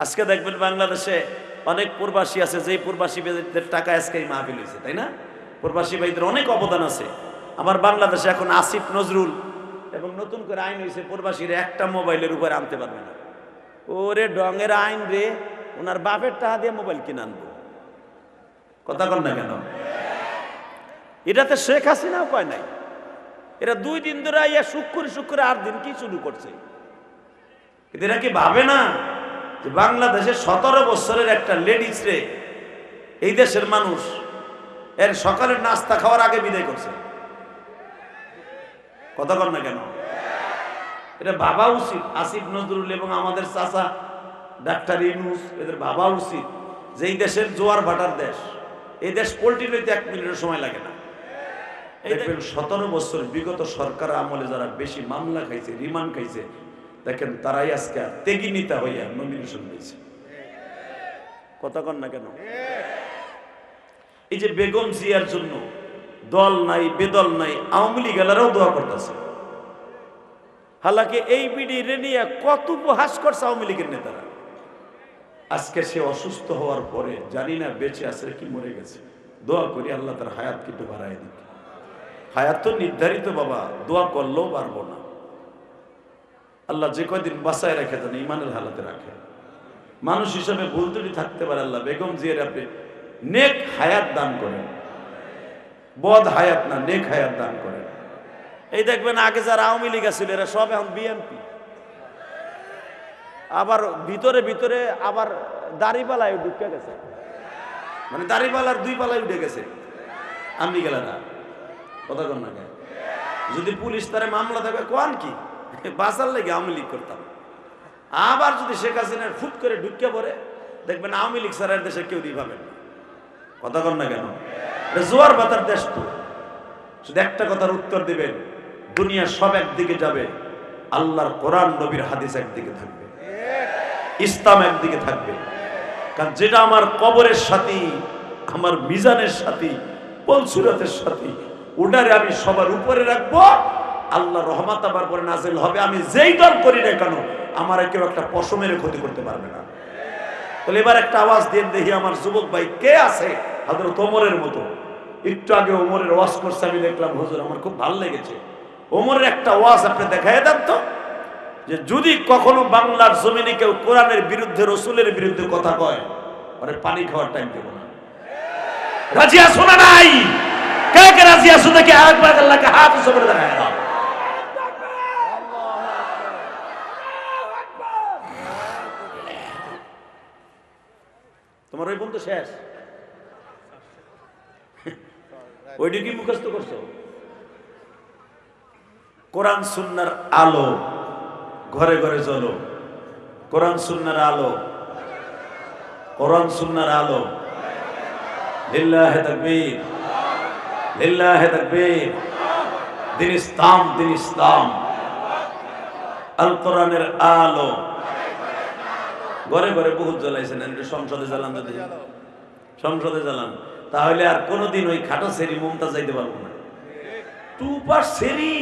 আজকে দেখবেন বাংলাদেশে অনেক প্রবাসী আছে, যেই প্রবাসী ভাইদের টাকা আজকে এই মাহফিল হয়েছে, তাই না? প্রবাসী ভাইদের অনেক অবদান আছে। আমার বাংলাদেশে এখন আসিফ নজরুল এবং নতুন করে আইন হয়েছে, প্রবাসীর একটা মোবাইলের উপরে আনতে পারবে না। ওরে ডঙের আইন রে, ওনার বাপের টাকা দিয়ে মোবাইল কিনে আনব। কথা কন না কেন? এটাতে শেখ হাসিনাও কয় নাই। এরা দুই দিন ধরে আইয়া শুক্র শুক্র আট দিন কি শুরু করছে? এরা কি ভাবে না? যে বাংলাদেশের সতেরো বছরের একটা লেডিস রে এই দেশের মানুষ এর সকালের নাস্তা খাওয়ার আগে বিদায় করছে। কথা কর না কেন? এটা ভাবা উচিত আসিফ নজরুল এবং আমাদের চাচা ডাক্তার ইনুস এদের ভাবা উচিত যে এই দেশের জোয়ার ভাটার দেশ এই দেশ পোল্ট্রি লইতে এক মিনিটের সময় লাগে না। দেখবেন সতেরো বছর বিগত সরকার আমলে যারা বেশি মামলা খাইছে রিমান্ড খাইছে দেখেন, তারাই আজকে তেগি নিতা হইয়া নমিনেশন পেয়েছে কথা কন না কেন? এই যে বেগম জিয়ার জন্য দল নাই, বেদল নাই, আওয়ামী লীগেরাও দোয়া করতেছে। হালাকি এই বিডি রেনিয়া কত উপহাস করছে আওয়ামী লীগের নেতারা। আজকে সে অসুস্থ হওয়ার পরে জানি না বেঁচে আছে কি মরে গেছে। দোয়া করি আল্লাহ তার হায়াত কিন্তু বাড়াই হায়াত তো নির্ধারিত বাবা, দোয়া করলেও পারব না। আল্লাহ যে কয়দিন বাসায় রেখে দেন ইমানের হালাতে রাখে। মানুষ হিসাবে ভুল ত্রুটি থাকতে পারে আল্লাহ। বেগম জিয়ার আপনি নেক হায়াত দান করেন। বদ হায়াত না, নেক হায়াত দান করেন। এই দেখবেন আগে যারা আওয়ামী লীগ ছিল এরা সব এখন বিএনপি। আবার ভিতরে ভিতরে আবার দাড়িপালায় ঢুকে গেছে। মানে দাড়িপালার দুই পালায় উঠে গেছে। আমি গেলে না। কথা কন না যদি পুলিশ তারে মামলা দেবে কোন কি? বাঁচার লেগে আওয়ামী লীগ করতাম। আবার যদি শেখ হাসিনার ফুট করে ঢুকে পড়ে, দেখবেন আওয়ামী লীগ সারের দেশে কেউ দিয়ে পাবেন কথা কন না কেন? জোয়ার বাতার দেশ তো। শুধু একটা কথার উত্তর দিবেন, দুনিয়া সব একদিকে যাবে, আল্লাহর কোরআন নবীর হাদিস একদিকে থাকবে। ইসলাম একদিকে থাকবে। কারণ যেটা আমার কবরের সাথী, আমার মিজানের সাথী, পলসুরতের সাথী, ওটারে আমি সবার উপরে রাখব। আল্লাহ রহমত আমার পরে নাজিল হবে। আমি যেই দল করি না কেন, আমার কেউ একটা পশমের ক্ষতি করতে পারবে না। তাহলে এবার একটা আওয়াজ দিয়ে দেখি আমার যুবক ভাই কে আছে? হজরত ওমরের মতো। একটু আগে ওমরের ওয়াজ করছে, আমি দেখলাম, হুজুর, আমার খুব ভালো লেগেছে। ওমরের একটা ওয়াজ আপনি দেখাই দেন তো। যে যদি কখনো বাংলার জমিনে কেউ কোরআনের বিরুদ্ধে, রসুলের বিরুদ্ধে কথা কয় ওরে পানি খাওয়ার টাইম দেবো না। রাজিয়া শোনা নাই? কে কে রাজি আসো দেখে একবার আল্লাহকে হাত করে দেখায় দাও। তোমার ওই বন্ধু শেষ। ওইটা কি মুখস্থ করছ? কোরআন সুন্নার আলো ঘরে ঘরে চলো কোরআন সুন্নার আলো, কোরআন সুন্নার আলো। আল কোরআনের আলো ঘরে ঘরে বহুত জ্বলাইছেন সংসদে জ্বালান যদি। সংসদে জ্বালান। তাহলে আর কোনোদিন ওই খাটো সেরি মমতা যাইতে পারব না। টু পার সেরি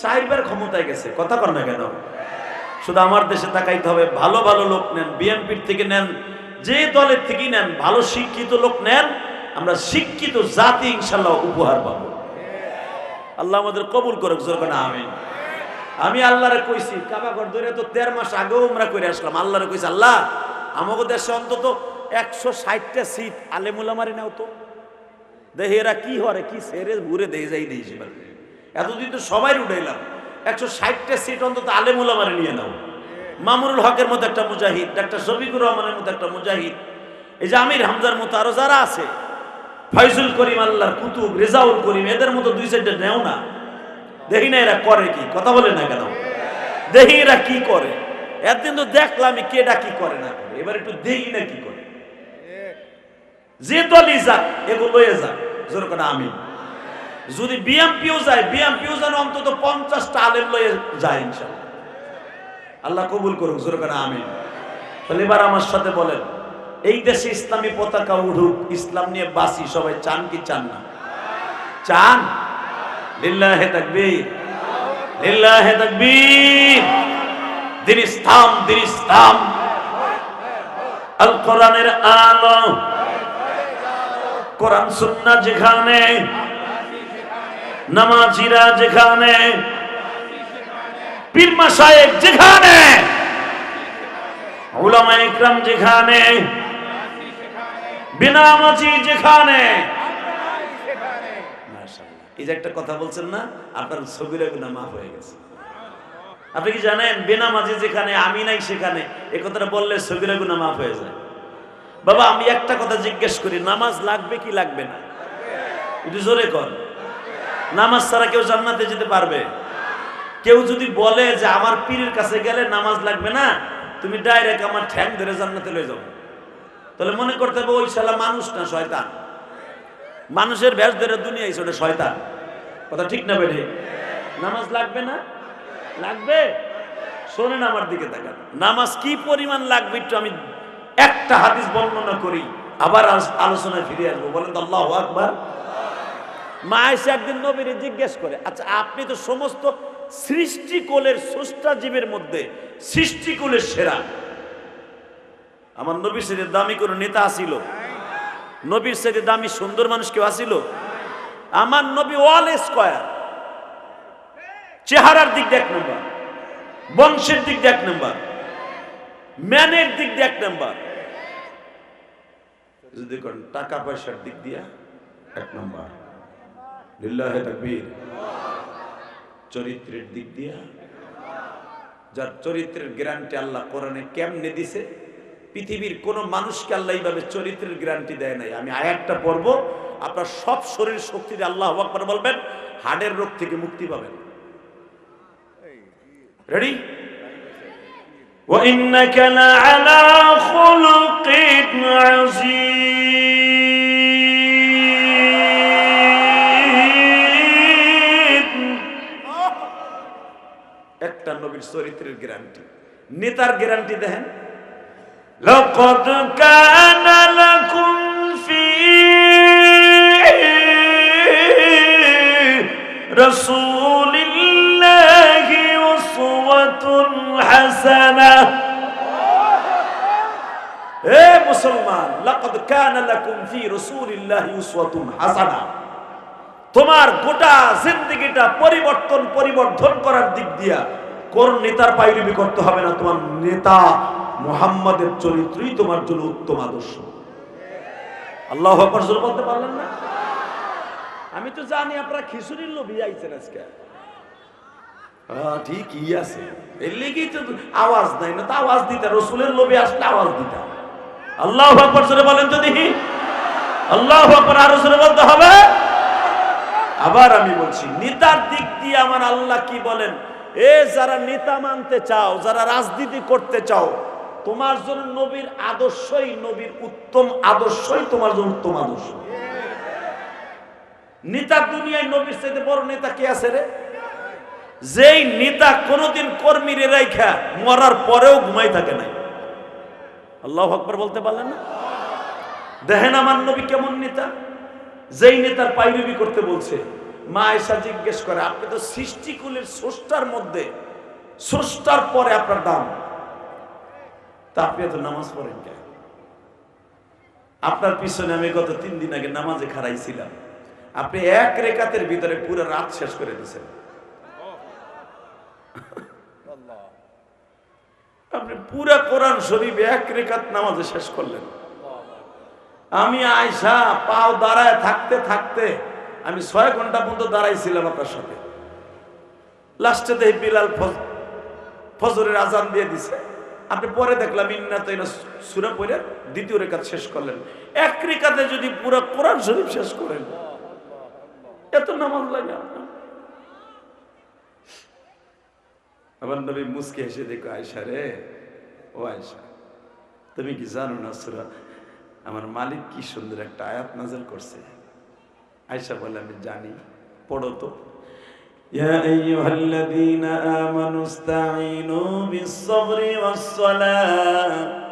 সাহেবের ক্ষমতায় গেছে। কথা কর না কেন? শুধু আমার দেশে তাকাইতে হবে। ভালো ভালো লোক নেন, বিএনপির থেকে নেন, যে দলের থেকে নেন, ভালো শিক্ষিত লোক নেন, আমরা শিক্ষিত জাতি ইনশাল্লাহ উপহার পাবো। আল্লাহ আমাদের কবুল করুক, জোর না আমি আমি আল্লাহরে কইছি কাবাগর ধরে তো দেড় মাস আগেও আমরা করে আসলাম। আল্লাহরে কইছি, আল্লাহ আমাকে দেশে অন্তত একশো ষাটটা সিট আলেমুলামারি নাও তো। দেখে এরা কি হরে, কি সেরে ঘুরে দেখে যাই দিয়েছি এতদিন তো সবাই উঠাইলাম। একশো ষাটটা সিট অন্তত আলেমুলামারে নিয়ে নাও। মামুরুল হকের মতো একটা মুজাহিদ, ডাক্তার শফিকুর রহমানের মতো একটা মুজাহিদ। এই যে আমির হামজার মতো আরও যারা আছে, ফয়জুল করিম আল্লাহর কুতুব, রেজাউল করিম, এদের মতো দুই সাইডে নেও না। দেখি না এরা করে কি? কথা বলে না কেন? দেখি এরা কি করে? একদিন তো দেখলাম কেডা কি করে না করে। এবার একটু দেখি না কি করে। যে দলই যাক, এগুলো যাক। জোর করে আমি যদি বিএমপিও যায়, বিএমপিও যেন অন্তত পঞ্চাশটা আলেম লয়ে যায় ইনশাল্লাহ। আল্লাহ কবুল করুক, জোর করে আমি তাহলে এবার আমার সাথে বলেন, এই দেশে ইসলামী পতাকা উঠুক ইসলাম নিয়ে বাসি, সবাই চান কি চান না? চান? লিল্লাহে তাকবীর লিল্লাহে তাকবীর। দিন ইসলাম দিন ইসলাম আল কোরআনের আলো। কোরআন, সুন্নাহ যেখানে, নামাজিরা যেখানে, পীর মাসায়েক যেখানে উলামা ইকরাম যেখানে বিনামাজি যেখানে। এই যে একটা কথা বলছেন না, আপনার ছবির গুণা মাফ হয়ে গেছে। আপনি কি জানেন, বেনামাজি যেখানে, আমি নাই সেখানে, এ কথাটা বললে ছবির গুণা মাফ হয়ে যায়। বাবা, আমি একটা কথা জিজ্ঞেস করি, নামাজ লাগবে কি লাগবে না? একটু জোরে কর নামাজ ছাড়া কেউ জান্নাতে যেতে পারবে? কেউ যদি বলে যে আমার পীরের কাছে গেলে নামাজ লাগবে না, তুমি ডাইরেক্ট আমার ঠ্যাং ধরে জান্নাতে লয়ে যাও। তাহলে মনে করতে হবে, ওই শালা মানুষ না, শয়তান। মানুষের ব্যাস ধরে দুনিয়া এসে ওটা শয়তান। কথা ঠিক না বেঠে? নামাজ লাগবে না? লাগবে? শোনেন আমার দিকে তাকান। নামাজ কি পরিমাণ লাগবে একটু আমি একটা হাদিস বর্ণনা করি, আবার আলোচনায় ফিরে আসব। বলেন তো আল্লাহ আকবার। মা এসে একদিন নবীরে জিজ্ঞেস করে আচ্ছা আপনি তো সমস্ত সৃষ্টিকোলের স্রষ্টা জীবের মধ্যে সৃষ্টিকোলের সেরা। আমার নবীর সাথে দামি কোনো নেতা আসিল নবীর সাথে দামি সুন্দর মানুষ কেউ আসিল আমার নবী ওয়াল স্কয়ার। চেহারার দিক এক নম্বর। বংশের দিক এক নম্বর। ম্যানের দিক এক নম্বর। যদি টাকা পয়সার দিক দিয়ে এক নম্বর। চরিত্রের দিক দিয়া। যার চরিত্রের গ্যারান্টি আল্লাহ কোরআনে কেমনে দিছে? পৃথিবীর কোন মানুষকে আল্লাহ এইভাবে চরিত্রের গ্যারান্টি দেয় নাই আমি আয়াতটা পড়ব আপনার সব শরীর শক্তি দিয়ে আল্লাহ আকবার বলবেন হার্টের রোগ থেকে মুক্তি পাবেন রেডি وإنك لعلى خلق عظيم একটা নবীর চরিত্রের গ্যারান্টি নেতার গ্যারান্টি দেখেন لقد كان لكم في رسول الله أسوة حسنة এ মুসলমান লাকাদ কানা লাকুম ফি রাসূলিল্লাহি উসওয়াতুন হাসানাহ তোমার গোটা জিন্দগিটা পরিবর্তন পরিবর্ধন করার দিক দিয়া কোন নেতার পাইরবি করতে হবে না তোমার নেতা মুহাম্মাদের চরিত্রই তোমার জন্য উত্তম আদর্শ। আল্লাহ বলতে পারলেন না? আমি তো জানি আপনারা খিচুড়ির লোভী আইছেন আজকে। হ্যাঁ, ঠিকই আছে। এর লেগেই তো আওয়াজ নাই না তো আওয়াজ দিতে রসুলের লোভে আসলে আওয়াজ দিতে আল্লাহ আকবর জোরে বলেন তো দেখি আল্লাহ আকবর আরও জোরে বলতে হবে। আবার আমি বলছি নেতার দিক দিয়ে আমার আল্লাহ কি বলেন? এ যারা নেতা মানতে চাও যারা রাজনীতি করতে চাও তোমার জন্য নবীর আদর্শই নবীর উত্তম আদর্শই তোমার জন্য উত্তম আদর্শ। নেতা দুনিয়ায় নবীর চাইতে বড় নেতা কে আছে রে? যেই নেতা কোনোদিন কর্মীরে রাইখা মরার পরেও ঘুমাই থাকে নাই। আল্লাহ আকবর বলতে পারলেন না? দেখেন আমার নবী কেমন নেতা? যেই নেতার পাইরবি করতে বলছে, মা এসা জিজ্ঞেস করে, আপনি তো সৃষ্টিকুলের স্রষ্টার মধ্যে, স্রষ্টার পরে আপনার দাম। তা আপনি এত নামাজ পড়েন কেন? আপনার পিছনে আমি গত তিন দিন আগে নামাজে খারাইছিলাম আপনি এক রেখাতের ভিতরে পুরো রাত শেষ করে দিয়েছেন। আপনি পুরা কোরআন শরীফ এক রেখাত নামাজে শেষ করলেন। আমি আয়সা পাও দাঁড়ায় থাকতে থাকতে আমি ছয় ঘণ্টা পর্যন্ত দাঁড়াইছিলাম আপনার সাথে। লাস্টে দেখি বিলাল ফজরের আজান দিয়ে দিছে। আপনি পরে দেখলাম, ইন্না তো সুরা পরে দ্বিতীয় রেখাত শেষ করলেন। এক রেখাতে যদি পুরো কোরআন শরীফ শেষ করেন, এত নামাজ লাগে আপনার। আমার নবী মুসকে হেসে দেখো আয়সা রে, ও আয়সা তুমি কি জানো না সুরা? আমার মালিক কি সুন্দর একটা আয়াত নাজল করছে। আয়সা বলে, আমি জানি, পড়ো তো। يا أيها الذين آمنوا استعينوا بالصبر والصلاة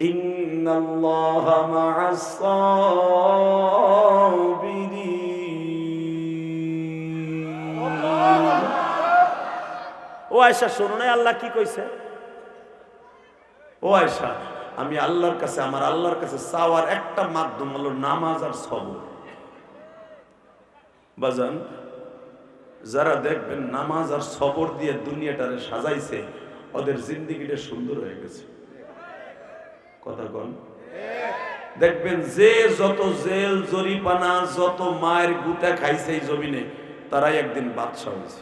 إن الله مع الصابرين ও আয়সা শোনো নাই আল্লাহ কি কইছে ও আয়সা আমি আল্লাহর কাছে আমার আল্লাহর কাছে চাওয়ার একটা মাধ্যম হলো নামাজ আর সবর বাজান যারা দেখবেন নামাজ আর সবর দিয়ে দুনিয়াটারে সাজাইছে, ওদের জিন্দিগিটা সুন্দর হয়ে গেছে। কথা কন। দেখবেন যে যত জেল জরিপানা যত মায়ের গুতা খাইছে এই জমিনে, তারাই একদিন বাদশাহ হয়েছে।